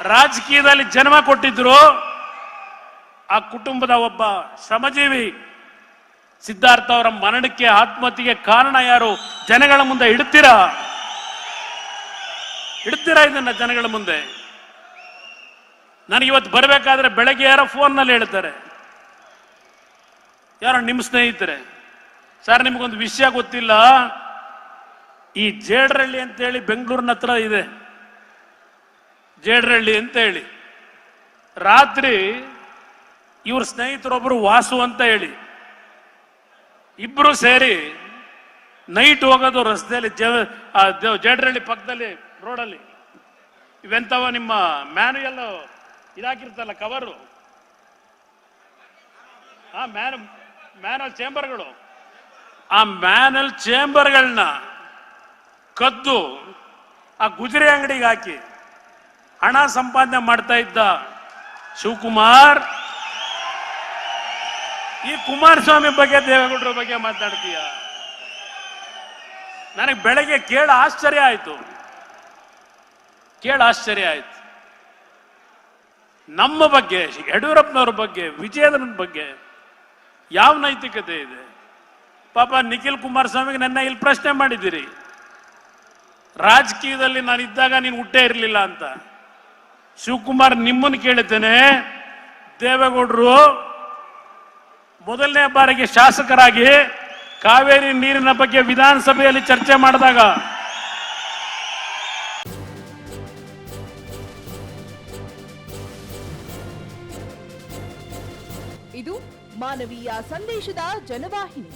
ರಾಜಕೀಯದಲ್ಲಿ ಜನ್ಮ ಕೊಟ್ಟಿದ್ರು, ಆ ಕುಟುಂಬದ ಒಬ್ಬ ಶ್ರಮಜೀವಿ ಸಿದ್ಧಾರ್ಥ ಅವರ ಮರಣಕ್ಕೆ ಆತ್ಮಹತ್ಯೆಗೆ ಕಾರಣ ಯಾರು? ಜನಗಳ ಮುಂದೆ ಇಡ್ತೀರಾ? ಇಡ್ತೀರಾ ಇದನ್ನ ಜನಗಳ ಮುಂದೆ? ನನಗೆ ಇವತ್ತು ಬರಬೇಕಾದ್ರೆ ಬೆಳಗ್ಗೆ ಯಾರೋ ಫೋನ್ನಲ್ಲಿ ಹೇಳ್ತಾರೆ. ಯಾರೋ ನಿಮ್ಮ ಸ್ನೇಹಿತರೆ, ಸರ್ ನಿಮಗೊಂದು ವಿಷಯ ಗೊತ್ತಿಲ್ಲ. ಈ ಜೇಡರಳ್ಳಿ ಅಂತ ಹೇಳಿ ಬೆಂಗಳೂರಿನ ಹತ್ರ ಇದೆ. ಜೇಡ್ರಳ್ಳಿ ಅಂತ ಹೇಳಿ ರಾತ್ರಿ ಇವ್ರ ಸ್ನೇಹಿತರೊಬ್ಬರು ವಾಸು ಅಂತ ಹೇಳಿ. ಇಬ್ರು ಸೇರಿ ನೈಟ್ ಹೋಗೋದು ರಸ್ತೆಯಲ್ಲಿ ಜೇಡ್ರಳ್ಳಿ ಪಕ್ಕದಲ್ಲಿ ರೋಡಲ್ಲಿ. ಇವೆಂತವ ನಿಮ್ಮ ಮ್ಯಾನುಯಲ್ ಇದಾಕಿರ್ತಲ್ಲ ಕವರು ಆ ಮ್ಯಾನ್ ಮ್ಯಾನಲ್ ಚೇಂಬರ್ಗಳು ಆ ಮ್ಯಾನಲ್ ಚೇಂಬರ್ಗಳನ್ನ ಕದ್ದು ಆ ಗುಜರಿ ಅಂಗಡಿಗೆ ಹಾಕಿ. ಹಣ ಸಂಪಾದನೆ ಮಾಡ್ತಾ ಇದ್ದ ಶಿವಕುಮಾರ್, ಈ ಕುಮಾರಸ್ವಾಮಿ ಬಗ್ಗೆ, ದೇವೇಗೌಡರ ಬಗ್ಗೆ ಮಾತಾಡ್ತೀಯ? ನನಗೆ ಬೆಳಗ್ಗೆ ಕೇಳ ಆಶ್ಚರ್ಯ ಆಯಿತು. ಕೇಳ ಆಶ್ಚರ್ಯ ಆಯ್ತು. ನಮ್ಮ ಬಗ್ಗೆ, ಯಡಿಯೂರಪ್ಪನವ್ರ ಬಗ್ಗೆ, ವಿಜಯೇಂದ್ರನ ಬಗ್ಗೆ ಯಾವ ನೈತಿಕತೆ ಇದೆ? ಪಾಪ ನಿಖಿಲ್ ಕುಮಾರಸ್ವಾಮಿಗೆ ನನ್ನ ಇಲ್ಲಿ ಪ್ರಶ್ನೆ ಮಾಡಿದ್ದೀರಿ. ರಾಜಕೀಯದಲ್ಲಿ ನಾನು ಇದ್ದಾಗ ನೀನು ಹುಟ್ಟೇ ಇರಲಿಲ್ಲ ಅಂತ. ಶಿವಕುಮಾರ್ ನಿಮ್ಮನ್ನು ಕೇಳುತ್ತೇನೆ ದೇವೇಗೌಡರು, ಮೊದಲನೇ ಬಾರಿಗೆ ಶಾಸಕರಾಗಿ ಕಾವೇರಿ ನೀರಿನ ಬಗ್ಗೆ ವಿಧಾನಸಭೆಯಲ್ಲಿ ಚರ್ಚೆ ಮಾಡಿದಾಗ. ಇದು ಮಾನವೀಯ ಸಂದೇಶದ ಜನವಾಹಿನಿ.